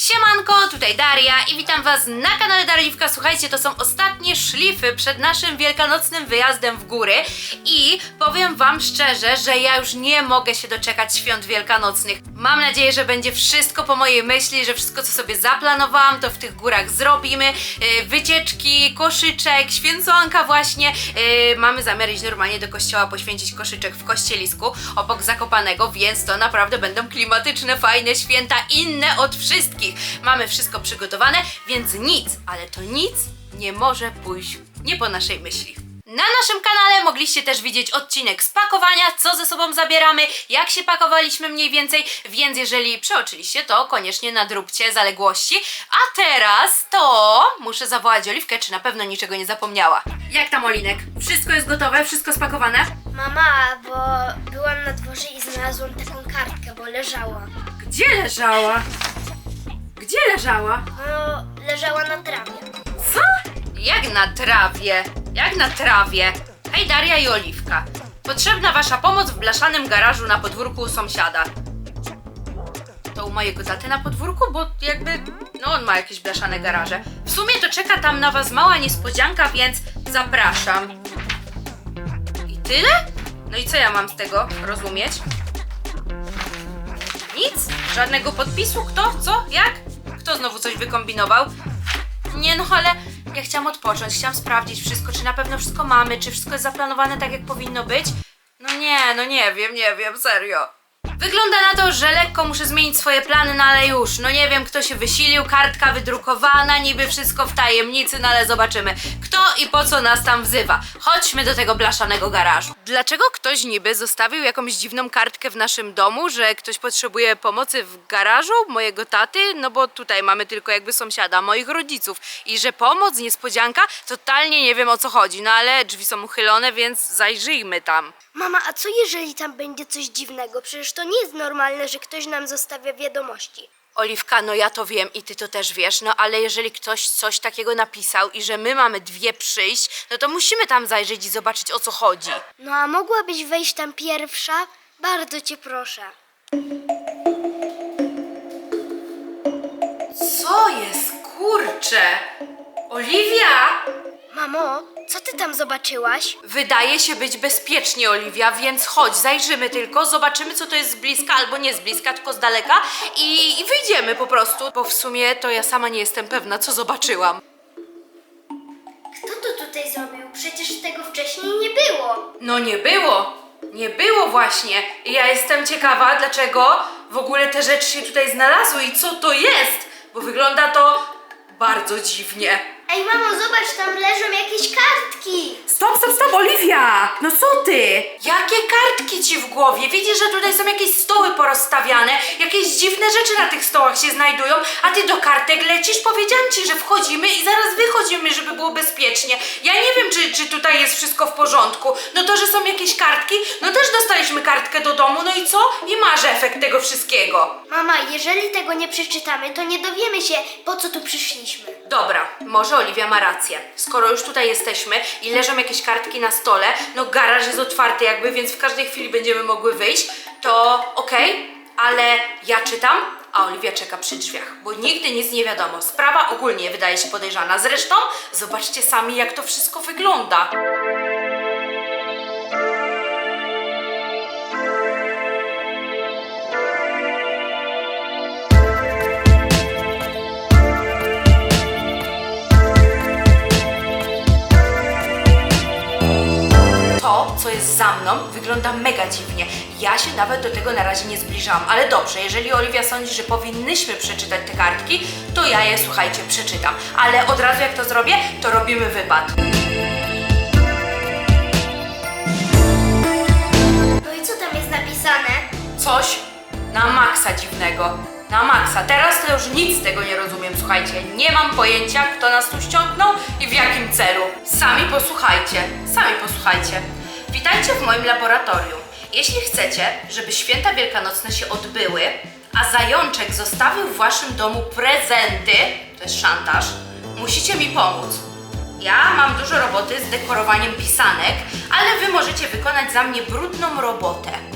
Siemanko, tutaj Daria i witam Was na kanale Darliwka. Słuchajcie, to są ostatnie szlify przed naszym wielkanocnym wyjazdem w góry i powiem Wam szczerze, że ja już nie mogę się doczekać świąt wielkanocnych. Mam nadzieję, że będzie wszystko po mojej myśli, że wszystko co sobie zaplanowałam to w tych górach zrobimy. Yy, wycieczki, koszyczek, święconka właśnie. Yy, mamy zamiar iść normalnie do kościoła poświęcić koszyczek w kościelisku obok Zakopanego, więc to naprawdę będą klimatyczne, fajne święta, inne od wszystkich. Mamy wszystko przygotowane, więc nic, ale to nic nie może pójść nie po naszej myśli. Na naszym kanale mogliście też widzieć odcinek z pakowania, co ze sobą zabieramy, jak się pakowaliśmy mniej więcej, więc jeżeli przeoczyliście to, koniecznie nadróbcie zaległości. A teraz to muszę zawołać Oliwkę, czy na pewno niczego nie zapomniała. Jak tam Olinek? Wszystko jest gotowe? Wszystko spakowane? Mama, bo byłam na dworze i znalazłam taką kartkę, bo leżała. Gdzie leżała? Gdzie leżała? No, leżała na trawie. Co? Jak na trawie? Jak na trawie? Hej Daria i Oliwka. Potrzebna wasza pomoc w blaszanym garażu na podwórku u sąsiada. To u mojego taty na podwórku, bo jakby, no on ma jakieś blaszane garaże. W sumie to czeka tam na was mała niespodzianka, więc zapraszam. I tyle? No i co ja mam z tego rozumieć? Nic? Żadnego podpisu? Kto? Co? Jak? Kto znowu coś wykombinował? Nie no, ale ja chciałam odpocząć, chciałam sprawdzić wszystko, czy na pewno wszystko mamy, czy wszystko jest zaplanowane tak, jak powinno być. No nie, no nie wiem, nie wiem, serio. Wygląda na to, że lekko muszę zmienić swoje plany, no ale już, no nie wiem kto się wysilił, kartka wydrukowana, niby wszystko w tajemnicy, no ale zobaczymy kto i po co nas tam wzywa. Chodźmy do tego blaszanego garażu. Dlaczego ktoś niby zostawił jakąś dziwną kartkę w naszym domu, że ktoś potrzebuje pomocy w garażu mojego taty? No bo tutaj mamy tylko jakby sąsiada, moich rodziców i że pomoc, niespodzianka, totalnie nie wiem o co chodzi, no ale drzwi są uchylone, więc zajrzyjmy tam. Mama, a co jeżeli tam będzie coś dziwnego? Przecież to nie jest normalne, że ktoś nam zostawia wiadomości. Oliwka, no ja to wiem i ty to też wiesz, no ale jeżeli ktoś coś takiego napisał i że my mamy dwie przyjść, no to musimy tam zajrzeć i zobaczyć o co chodzi. No a mogłabyś wejść tam pierwsza? Bardzo cię proszę. Co jest, kurcze? Oliwia! Mamo, co ty tam zobaczyłaś? Wydaje się być bezpiecznie, Oliwia, więc chodź, zajrzymy tylko, zobaczymy co to jest z bliska albo nie z bliska, tylko z daleka i, i wyjdziemy po prostu, bo w sumie to ja sama nie jestem pewna, co zobaczyłam. Kto to tutaj zrobił? Przecież tego wcześniej nie było. No nie było. Nie było właśnie. I ja jestem ciekawa, dlaczego w ogóle te rzeczy się tutaj znalazły i co to jest, bo wygląda to bardzo dziwnie. Ej, mamo, zobacz, tam leżą jakieś kartki. Stop, stop, stop, Oliwia! No co ty? Jakie kartki ci w głowie? Widzisz, że tutaj są jakieś stoły porozstawiane, jakieś dziwne rzeczy na tych stołach się znajdują, a ty do kartek lecisz? Powiedziałam ci, że wchodzimy i zaraz wychodzimy, żeby było bezpiecznie. Ja nie wiem, czy, czy tutaj jest wszystko w porządku. No to, że są jakieś kartki, no też dostaliśmy kartkę do domu, no i co? I masz efekt tego wszystkiego. Mama, jeżeli tego nie przeczytamy, to nie dowiemy się, po co tu przyszliśmy. Dobra, może Oliwia ma rację. Skoro już tutaj jesteśmy i leżą jakieś kartki na stole, no garaż jest otwarty jakby, więc w każdej chwili będziemy mogły wyjść, to okej, ale ja czytam, a Oliwia czeka przy drzwiach, bo nigdy nic nie wiadomo. Sprawa ogólnie wydaje się podejrzana. Zresztą zobaczcie sami, jak to wszystko wygląda. To, co jest za mną, wygląda mega dziwnie. Ja się nawet do tego na razie nie zbliżałam, ale dobrze, jeżeli Oliwia sądzi, że powinnyśmy przeczytać te kartki, to ja je, słuchajcie, przeczytam. Ale od razu jak to zrobię, to robimy wypad. No i co tam jest napisane? Coś na maksa dziwnego. Na maksa. Teraz to już nic z tego nie rozumiem, słuchajcie. Nie mam pojęcia, kto nas tu ściągnął i w jakim celu. Sami posłuchajcie, sami posłuchajcie. Witajcie w moim laboratorium. Jeśli chcecie, żeby święta wielkanocne się odbyły, a zajączek zostawił w waszym domu prezenty, to jest szantaż, musicie mi pomóc. Ja mam dużo roboty z dekorowaniem pisanek, ale wy możecie wykonać za mnie brudną robotę.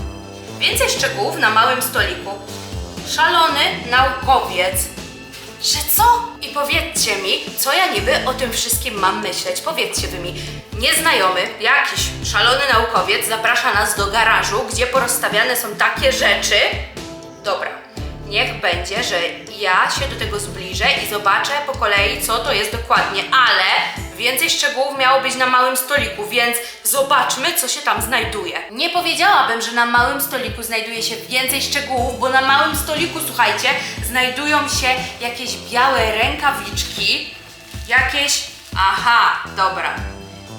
Więcej szczegółów na małym stoliku. Szalony naukowiec Że co? I powiedzcie mi, co ja niby o tym wszystkim mam myśleć? Powiedzcie wy mi. Nieznajomy, jakiś szalony naukowiec zaprasza nas do garażu, gdzie porozstawiane są takie rzeczy. Dobra, niech będzie, że ja się do tego zbliżę i zobaczę po kolei, co to jest dokładnie, ale więcej szczegółów miało być na małym stoliku, więc zobaczmy, co się tam znajduje. Nie powiedziałabym, że na małym stoliku znajduje się więcej szczegółów, bo na małym stoliku, słuchajcie, znajdują się jakieś białe rękawiczki, jakieś. Aha, dobra.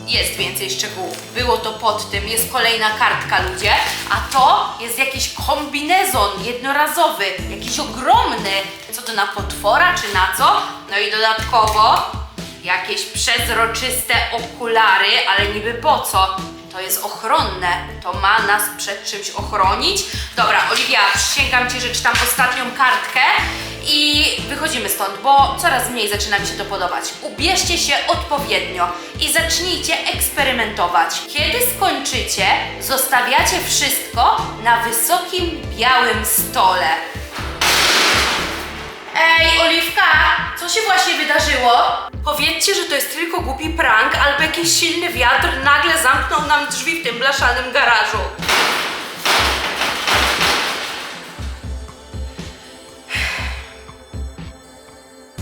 Jest więcej szczegółów. Było to pod tym, jest kolejna kartka, ludzie, a to jest jakiś kombinezon jednorazowy, jakiś ogromny. Co to na potwora, czy na co? No i dodatkowo jakieś przezroczyste okulary, ale niby po co? To jest ochronne, to ma nas przed czymś ochronić. Dobra, Oliwia, przysięgam Ci, że czytam ostatnią kartkę i wychodzimy stąd, bo coraz mniej zaczyna mi się to podobać. Ubierzcie się odpowiednio i zacznijcie eksperymentować. Kiedy skończycie, zostawiacie wszystko na wysokim białym stole. Ej, Oliwka, co się właśnie wydarzyło? Powiedzcie, że to jest tylko głupi prank albo jakiś silny wiatr nagle zamknął nam drzwi w tym blaszanym garażu.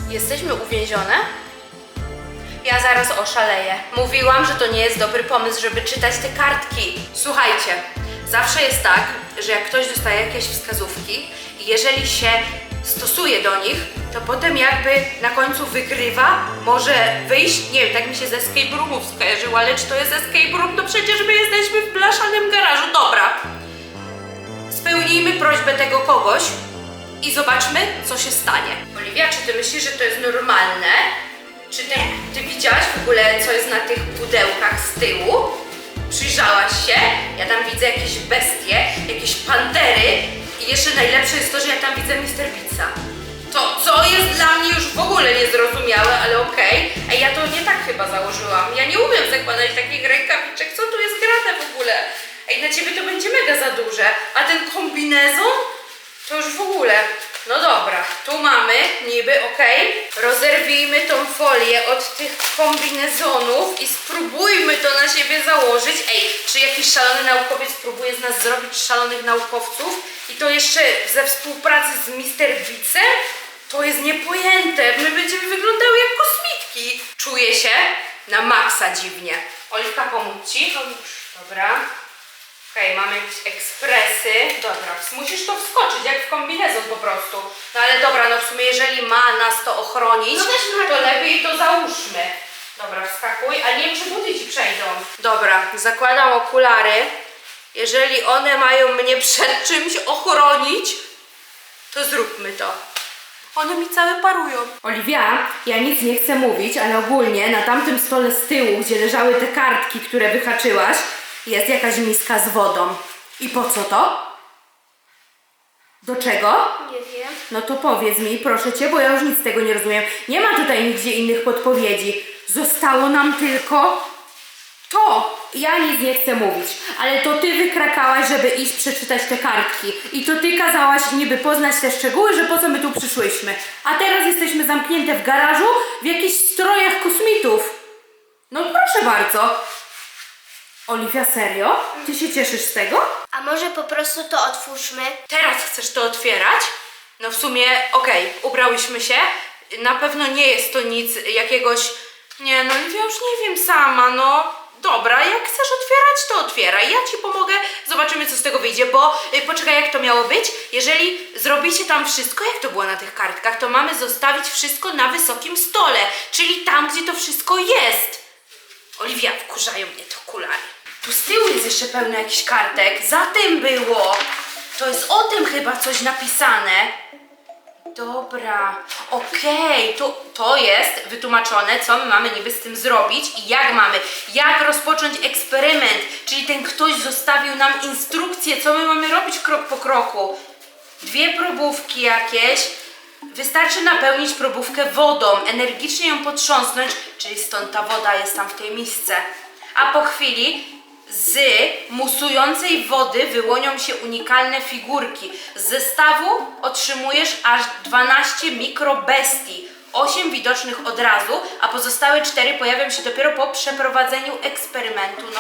Jesteśmy uwięzione? Ja zaraz oszaleję. Mówiłam, że to nie jest dobry pomysł, żeby czytać te kartki. Słuchajcie, zawsze jest tak, że jak ktoś dostaje jakieś wskazówki jeżeli się stosuje do nich, to potem jakby na końcu wygrywa, może wyjść, nie wiem, tak mi się z escape roomów skojarzyło, ale czy to jest escape room, to przecież my jesteśmy w blaszanym garażu. Dobra, spełnijmy prośbę tego kogoś i zobaczmy, co się stanie. Oliwia, czy ty myślisz, że to jest normalne? Czy ty, ty widziałaś w ogóle, co jest na tych pudełkach z tyłu? Przyjrzałaś się? Ja tam widzę jakieś bestie, jakieś pantery i jeszcze najlepsze jest to, że ja tam widzę Mr. Pizza. To, co jest dla mnie już w ogóle niezrozumiałe, ale okej. Ej, ja to nie tak chyba założyłam. Ja nie umiem zakładać takich rękawiczek. Co tu jest grane w ogóle? Ej, na ciebie to będzie mega za duże. A ten kombinezon? To już w ogóle. No dobra, tu mamy niby, okej. Rozerwijmy tą folię od tych kombinezonów i spróbujmy to na siebie założyć. Ej, czy jakiś szalony naukowiec próbuje z nas zrobić szalonych naukowców? I to jeszcze ze współpracy z Mr. Bicem? To jest niepojęte. My będziemy wyglądały jak kosmitki. Czuję się na maksa dziwnie. Oliwka, pomóc ci? Dobra. Okej, mamy jakieś ekspresy. Dobra, musisz to wskoczyć, jak w kombinezon po prostu. No ale dobra, no w sumie jeżeli ma nas to ochronić, No to lepiej to załóżmy. Dobra, wskakuj, a nie wiem, czy buty ci przejdą. Dobra, zakładam okulary. Jeżeli one mają mnie przed czymś ochronić, to zróbmy to. One mi całe parują. Oliwia, ja nic nie chcę mówić, ale ogólnie na tamtym stole z tyłu, gdzie leżały te kartki, które wyhaczyłaś, jest jakaś miska z wodą. I po co to? Do czego? Nie wiem. No to powiedz mi, proszę cię, bo ja już nic z tego nie rozumiem. Nie ma tutaj nigdzie innych podpowiedzi. Zostało nam tylko to. Ja nic nie chcę mówić, ale to ty wykrakałaś, żeby iść przeczytać te kartki. I to ty kazałaś niby poznać te szczegóły, że po co my tu przyszłyśmy. A teraz jesteśmy zamknięte w garażu w jakichś strojach kosmitów. No proszę bardzo. Oliwia, serio? Ty się cieszysz z tego? A może po prostu to otwórzmy? Teraz chcesz to otwierać? No w sumie, okej, ubrałyśmy się. Na pewno nie jest to nic jakiegoś... Nie, no ja już nie wiem sama, no... Dobra, jak chcesz otwierać, to otwieraj. Ja ci pomogę, zobaczymy co z tego wyjdzie, bo y, poczekaj, jak to miało być. Jeżeli zrobicie tam wszystko, jak to było na tych kartkach, to mamy zostawić wszystko na wysokim stole, czyli tam, gdzie to wszystko jest. Oliwia, wkurzają mnie te okulary. Tu z tyłu jest jeszcze pełno jakichś kartek. Za tym było. To jest o tym chyba coś napisane. Dobra, okej, to, to jest wytłumaczone, co my mamy niby z tym zrobić i jak mamy, jak rozpocząć eksperyment, czyli ten ktoś zostawił nam instrukcję, co my mamy robić krok po kroku. Dwie probówki jakieś, wystarczy napełnić probówkę wodą, energicznie ją potrząsnąć, czyli stąd ta woda jest tam w tej misce. A po chwili Z musującej wody wyłonią się unikalne figurki. Z zestawu otrzymujesz aż 12 mikrobestii. 8 widocznych od razu, a pozostałe 4 pojawią się dopiero po przeprowadzeniu eksperymentu. No,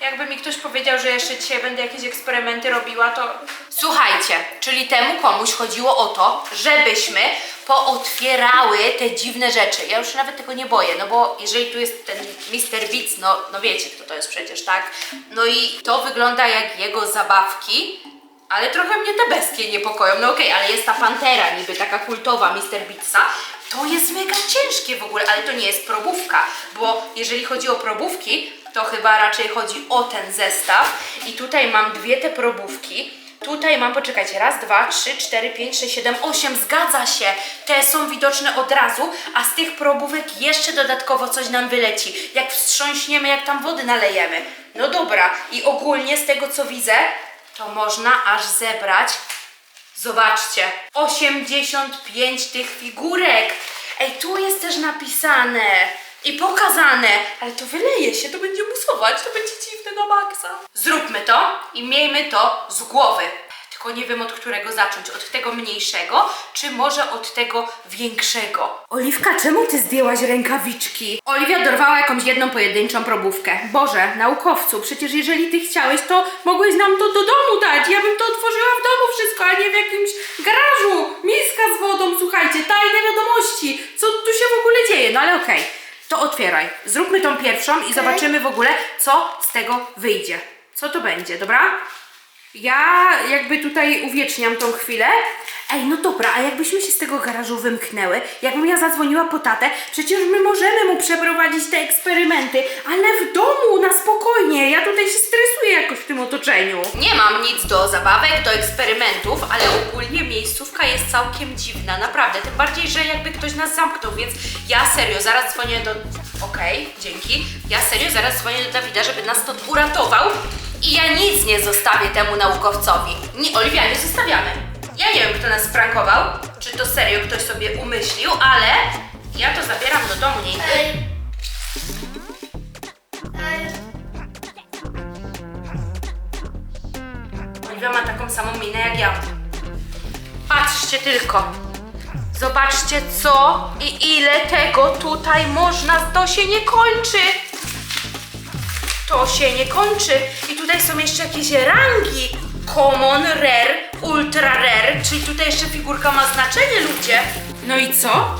jakby mi ktoś powiedział, że jeszcze dzisiaj będę jakieś eksperymenty robiła, to. Słuchajcie, czyli temu komuś chodziło o to, żebyśmy pootwierały te dziwne rzeczy. Ja już się nawet tego nie boję, no bo jeżeli tu jest ten Mr. Beats, no, no wiecie kto to jest przecież, tak? No i to wygląda jak jego zabawki, ale trochę mnie te bestie niepokoją. No okej, ale jest ta pantera niby taka kultowa Mr. Beatsa. To jest mega ciężkie w ogóle, ale to nie jest probówka, bo jeżeli chodzi o probówki, to chyba raczej chodzi o ten zestaw. I tutaj mam dwie te probówki. Tutaj mam, poczekajcie, raz, dwa, trzy, cztery, pięć, sześć, siedem, osiem, zgadza się. Te są widoczne od razu, a z tych probówek jeszcze dodatkowo coś nam wyleci. Jak wstrząśniemy, jak tam wody nalejemy. No dobra, i ogólnie z tego co widzę, to można aż zebrać Zobaczcie, 85 tych figurek. Ej, tu jest też napisane i pokazane, ale to wyleje się, to będzie musować, to będzie dziwne na maksa. Zróbmy to i miejmy to z głowy. Tylko nie wiem od którego zacząć, od tego mniejszego, czy może od tego większego. Oliwka, czemu ty zdjęłaś rękawiczki? Oliwia dorwała jakąś jedną pojedynczą probówkę. Boże, naukowcu, przecież jeżeli ty chciałeś, to mogłeś nam to do domu dać. Ja bym to otworzyła w domu wszystko, a nie w jakimś garażu. Miska z wodą, słuchajcie, tajne wiadomości. Co tu się w ogóle dzieje? No ale okej, to otwieraj. Zróbmy tą pierwszą i zobaczymy w ogóle, co z tego wyjdzie. Co to będzie, dobra? Ja jakby tutaj uwieczniam tą chwilę. Ej, no dobra, a jakbyśmy się z tego garażu wymknęły, jakbym ja zadzwoniła po tatę, przecież my możemy mu przeprowadzić te eksperymenty, ale w domu, na spokojnie. Ja tutaj się stresuję otoczeniu. Nie mam nic do zabawek, do eksperymentów, ale ogólnie miejscówka jest całkiem dziwna, naprawdę. Tym bardziej, że jakby ktoś nas zamknął, więc ja serio zaraz dzwonię do... Okej, dzięki. Ja serio zaraz dzwonię do Dawida, żeby nas stąd uratował. I ja nic nie zostawię temu naukowcowi. Nie, Oliwia, nie zostawiamy. Ja nie wiem, kto nas sprankował, czy to serio ktoś sobie umyślił, ale ja to zabieram do domu, nie Ej. Ej. Oliwia ma taką samą minę jak ja. Patrzcie tylko. Zobaczcie co i ile tego tutaj można. To się nie kończy. To się nie kończy. I tutaj są jeszcze jakieś rangi. Common, rare, ultra rare. Czyli tutaj jeszcze figurka ma znaczenie, ludzie. No i co?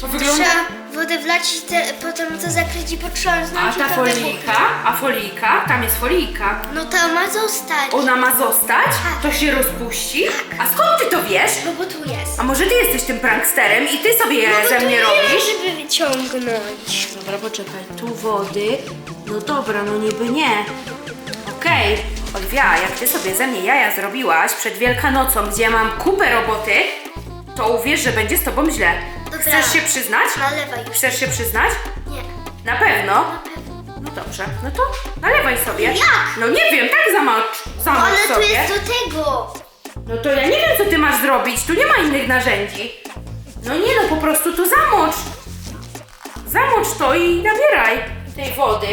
To wygląda... Wodę wlać i te, potem to zakryć i potrząsnąć A i ta to folijka? A folijka? Tam jest folijka. No to ma zostać. Ona ma zostać? To się rozpuści? A skąd ty to wiesz? No bo tu jest. A może ty jesteś tym pranksterem i ty sobie No ze mnie nie robisz? żeby wyciągnąć. Dobra, poczekaj, tu wody. No dobra, no niby nie. Okej, Oliwia, jak ty sobie ze mnie jaja zrobiłaś przed Wielkanocą, gdzie mam kupę roboty, to uwierz, że będzie z tobą źle. Dobra. Chcesz się przyznać? Nalewaj już. Chcesz się przyznać? Nie. Na pewno? No dobrze, no to nalewaj sobie. Jak? No nie wiem, tak zamocz, zamocz Ale tu sobie. jest do tego. No to ja nie wiem, co ty masz zrobić. Tu nie ma innych narzędzi. No nie no, po prostu to zamocz. Zamocz to i nabieraj tej wody.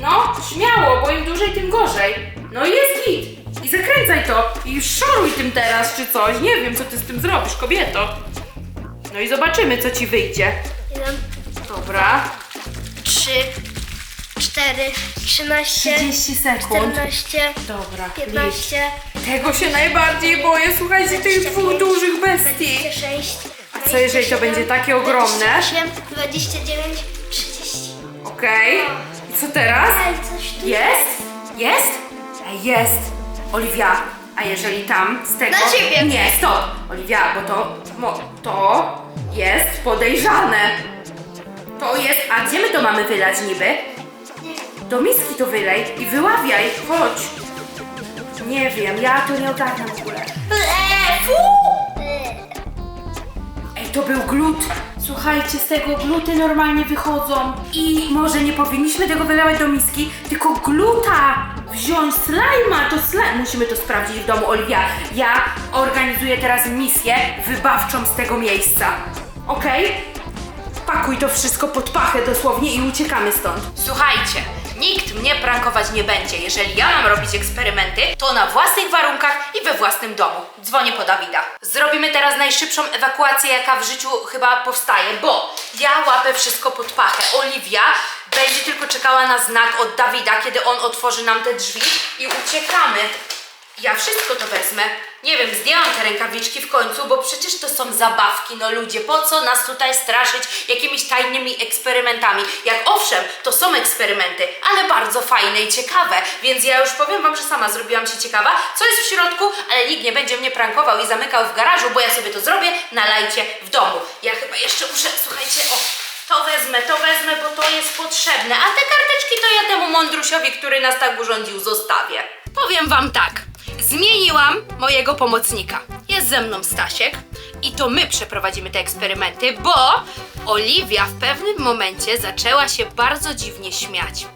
No, śmiało, bo im dłużej, tym gorzej. No i jest git. I zakręcaj to. I szoruj tym teraz, czy coś. Nie wiem, co ty z tym zrobisz, kobieto. No i zobaczymy, co ci wyjdzie. Jeden, Dobra. trzy, cztery, trzynaście, 30 sekund. czternaście, Dobra, licz. piętnaście, Tego się najbardziej boję, słuchajcie, tych dwóch dużych bestii. 26, A co jeżeli to będzie takie ogromne? 28, 29, 30. Okej. I co teraz? Ej, coś tu Jest? Jest? Ej, jest. Oliwia, a jeżeli tam z tego... Na ciebie. Nie, stop. Oliwia, bo to... Mo, to jest podejrzane. To jest... A gdzie my to mamy wylać niby? Do miski to wylej i wyławiaj. Chodź. Nie wiem, ja to nie ogarnam w ogóle. Eee! Ej, to był glut. Słuchajcie, z tego gluty normalnie wychodzą. I może nie powinniśmy tego wylewać do miski, tylko gluta wziąć slajma. To slime. Musimy to sprawdzić w domu, Oliwia. Ja organizuję teraz misję wybawczą z tego miejsca. Okej? Pakuj to wszystko pod pachę dosłownie i uciekamy stąd. Słuchajcie, Nikt mnie prankować nie będzie. Jeżeli ja mam robić eksperymenty, to na własnych warunkach i we własnym domu. Dzwonię po Dawida. Zrobimy teraz najszybszą ewakuację, jaka w życiu chyba powstaje, bo ja łapę wszystko pod pachę. Oliwia będzie tylko czekała na znak od Dawida, kiedy on otworzy nam te drzwi i uciekamy. Ja wszystko to wezmę. Nie wiem, zdjęłam te rękawiczki w końcu, bo przecież to są zabawki, no ludzie. Po co nas tutaj straszyć jakimiś tajnymi eksperymentami? Jak owszem, to są eksperymenty, ale bardzo fajne i ciekawe. Więc ja już powiem wam, że sama zrobiłam się ciekawa, co jest w środku, ale nikt nie będzie mnie prankował i zamykał w garażu, bo ja sobie to zrobię na lajcie w domu. Ja chyba jeszcze muszę, słuchajcie, o, to wezmę, to wezmę, bo to jest potrzebne. A te karteczki to ja temu mądrusiowi, który nas tak urządził, zostawię. Powiem wam tak. Zmieniłam mojego pomocnika. Jest ze mną Stasiek i to my przeprowadzimy te eksperymenty, bo Oliwia w pewnym momencie zaczęła się bardzo dziwnie śmiać.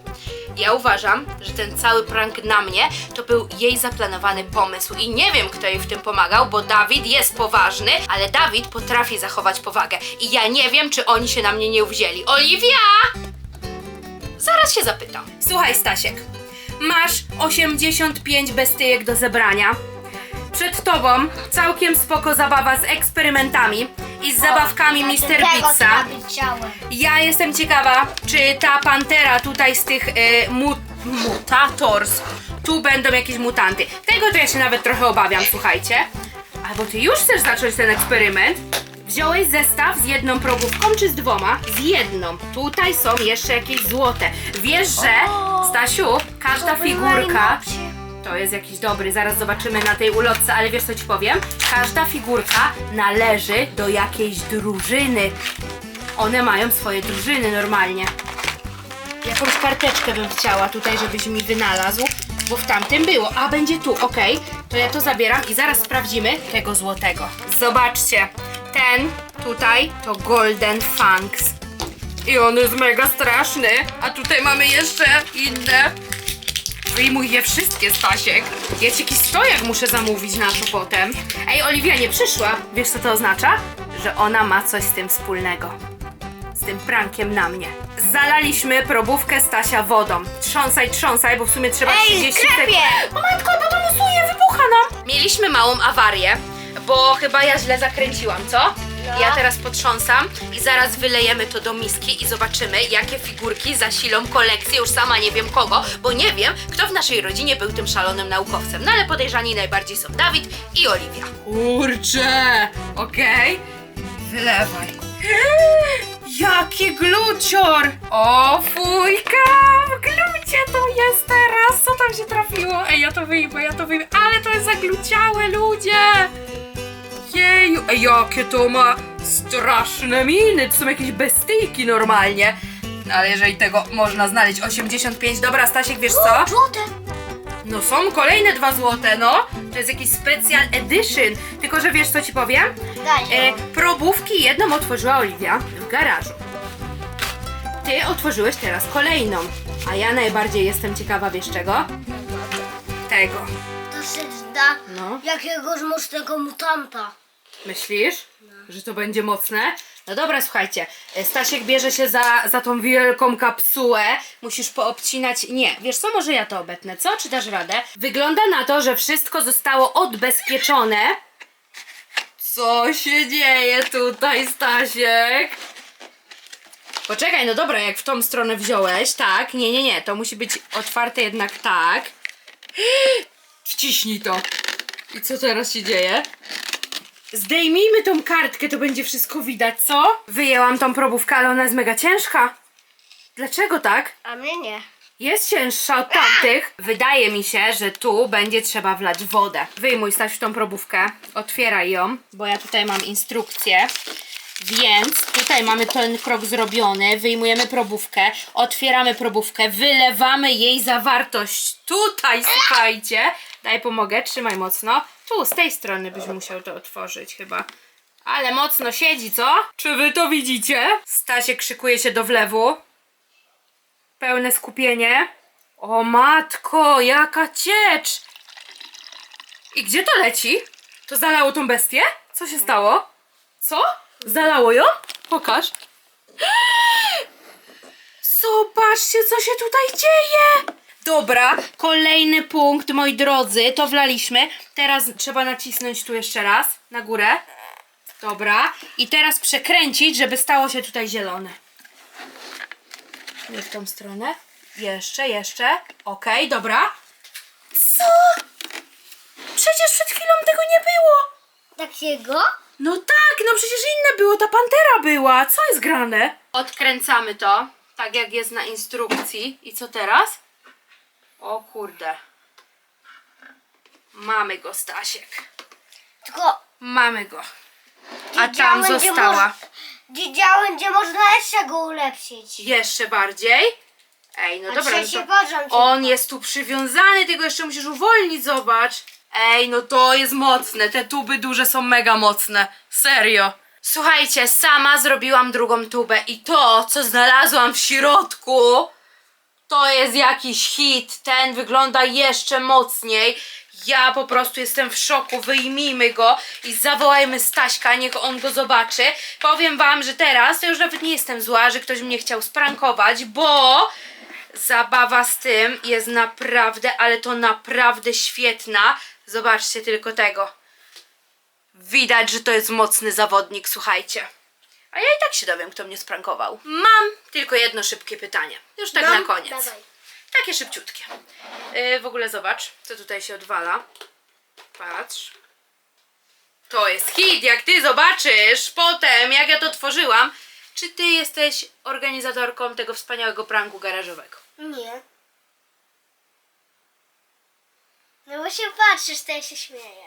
Ja uważam, że ten cały prank na mnie to był jej zaplanowany pomysł i nie wiem, kto jej w tym pomagał, bo Dawid jest poważny, ale Dawid potrafi zachować powagę i ja nie wiem, czy oni się na mnie nie uwzięli. Oliwia! Zaraz się zapytam. Słuchaj, Stasiek, masz 85 bestyjek do zebrania. Przed tobą całkiem spoko zabawa z eksperymentami i z zabawkami Mr. Pizza. Ja jestem ciekawa, czy ta pantera tutaj z tych mu, mutators, tu będą jakieś mutanty. Tego to ja się nawet trochę obawiam, słuchajcie. Albo ty już chcesz zacząć ten eksperyment? Wziąłeś zestaw z jedną probówką czy z dwoma? Z jedną. Tutaj są jeszcze jakieś złote. Wiesz, że, Stasiu, każda figurka to jest jakiś dobry, zaraz zobaczymy na tej ulotce, ale wiesz co ci powiem? Każda figurka należy do jakiejś drużyny. One mają swoje drużyny normalnie. Jakąś karteczkę bym chciała tutaj, żebyś mi wynalazł, bo w tamtym było. A będzie tu, okej. To ja to zabieram i zaraz sprawdzimy tego złotego. Zobaczcie, ten tutaj to Golden Fangs. I on jest mega straszny. A tutaj mamy jeszcze inne. Wyjmuj je wszystkie, Stasiek. Ja ci jakiś stojak muszę zamówić na to potem. Ej, Oliwia nie przyszła. Wiesz co to oznacza? Że ona ma coś z tym wspólnego. Z tym prankiem na mnie. Zalaliśmy probówkę Stasia wodą. Trząsaj, trząsaj, bo w sumie trzeba Ej, 30 sklepie! sekund. O matko, bo to losuje, wybucha nam. Mieliśmy małą awarię, bo chyba ja źle zakręciłam, co? No. Ja teraz potrząsam i zaraz wylejemy to do miski i zobaczymy, jakie figurki zasilą kolekcję, już sama nie wiem kogo, bo nie wiem, kto w naszej rodzinie był tym szalonym naukowcem. No ale podejrzani najbardziej są Dawid i Oliwia. Kurczę, okej. Wylewaj. Jaki glucior! O fujka! W glucie to jest teraz! Co tam się trafiło? Ej, ja to wyjmę, ja to wyjmę. Ale to jest zagluciałe, ludzie! Jeju, ej, jakie to ma straszne miny! To są jakieś bestyjki normalnie. Ale jeżeli tego można znaleźć 85, dobra Stasiek, wiesz co? Złote! No są kolejne dwa złote, no. To jest jakiś special edition. Tylko, że wiesz co ci powiem? Daj. E, probówki jedną otworzyła Oliwia w garażu. Ty otworzyłeś teraz kolejną. A ja najbardziej jestem ciekawa, wiesz czego? Tego. To się da No. jakiegoś mocnego mutanta. Myślisz, że to będzie mocne? No dobra, słuchajcie. e, Stasiek bierze się za, za tą wielką kapsułę. Musisz poobcinać. Nie, wiesz co, może ja to obetnę, co? Czy dasz radę? Wygląda na to, że wszystko zostało odbezpieczone. Co się dzieje tutaj, Stasiek? Poczekaj, no dobra, jak w tą stronę wziąłeś, tak? Nie, nie, nie, to musi być otwarte jednak tak. Wciśnij to. I co teraz się dzieje? Zdejmijmy tą kartkę, to będzie wszystko widać, co? Wyjęłam tą probówkę, ale ona jest mega ciężka. Dlaczego tak? A mnie nie. Jest cięższa od tamtych. Wydaje mi się, że tu będzie trzeba wlać wodę. Wyjmuj Stasiu tą probówkę, otwieraj ją, bo ja tutaj mam instrukcję. Więc tutaj mamy ten krok zrobiony, wyjmujemy probówkę, otwieramy probówkę, wylewamy jej zawartość. Tutaj, słuchajcie. Daj pomogę, trzymaj mocno. Tu, z tej strony byś musiał to otworzyć chyba. Ale mocno siedzi, co? Czy wy to widzicie? Stasiek krzykuje się do wlewu. Pełne skupienie. O matko, jaka ciecz! I gdzie to leci? To zalało tą bestię? Co się stało? Co? Zalało ją? Pokaż. Zobaczcie, co się tutaj dzieje! Dobra, kolejny punkt, moi drodzy, to wlaliśmy. Teraz trzeba nacisnąć tu jeszcze raz, na górę. Dobra, i teraz przekręcić, żeby stało się tutaj zielone. Nie w tą stronę. Jeszcze, jeszcze. Okej, dobra. Co? Przecież przed chwilą tego nie było. Takiego? No tak, no przecież inne było, ta pantera była. Co jest grane? Odkręcamy to, tak jak jest na instrukcji. I co teraz? O kurde. Mamy go, Stasiek. Tylko Mamy go. A tam gdzie została. moż- wiedziałem, gdzie można jeszcze go ulepszyć. Jeszcze bardziej. Ej, no A dobra. trzeci No to poziom się on jest tu przywiązany, tego jeszcze musisz uwolnić, zobacz. Ej, no to jest mocne. Te tuby duże są mega mocne. Serio. Słuchajcie, sama zrobiłam drugą tubę i to, co znalazłam w środku, to jest jakiś hit. Ten wygląda jeszcze mocniej. Ja po prostu jestem w szoku. Wyjmijmy go i zawołajmy Staśka, niech on go zobaczy. Powiem wam, że teraz to już nawet nie jestem zła, że ktoś mnie chciał sprankować, bo zabawa z tym jest naprawdę, ale to naprawdę świetna. Zobaczcie tylko tego. Widać, że to jest mocny zawodnik, słuchajcie. A ja i tak się dowiem, kto mnie sprankował. Mam tylko jedno szybkie pytanie. Już tak na koniec. dawaj. Takie szybciutkie. Yy, w ogóle zobacz, co tutaj się odwala. Patrz. To jest hit, jak ty zobaczysz potem, jak ja to tworzyłam. Czy ty jesteś organizatorką tego wspaniałego pranku garażowego? Nie. No bo się patrzysz, to ja się śmieję.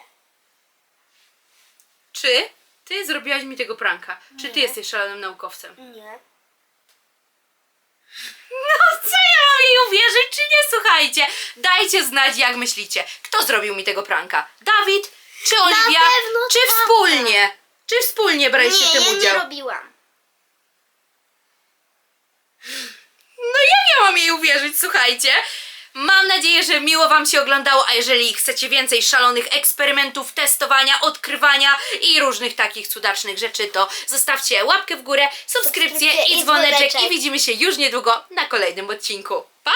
Czy ty zrobiłaś mi tego pranka? Czy ty jesteś szalonym naukowcem? Nie. No co ja mam jej uwierzyć, czy nie? Słuchajcie, dajcie znać jak myślicie. Kto zrobił mi tego pranka? Dawid? Czy Oliwia? pewno Czy Tata. wspólnie? Czy wspólnie braliście w tym ja nie udział? robiłam. No jak ja mam jej uwierzyć, słuchajcie? Mam nadzieję, że miło Wam się oglądało, a jeżeli chcecie więcej szalonych eksperymentów, testowania, odkrywania i różnych takich cudacznych rzeczy, to zostawcie łapkę w górę, subskrypcję Subskrypcję i i dzwoneczek dzwoneczek. i widzimy się już niedługo na kolejnym odcinku. Pa!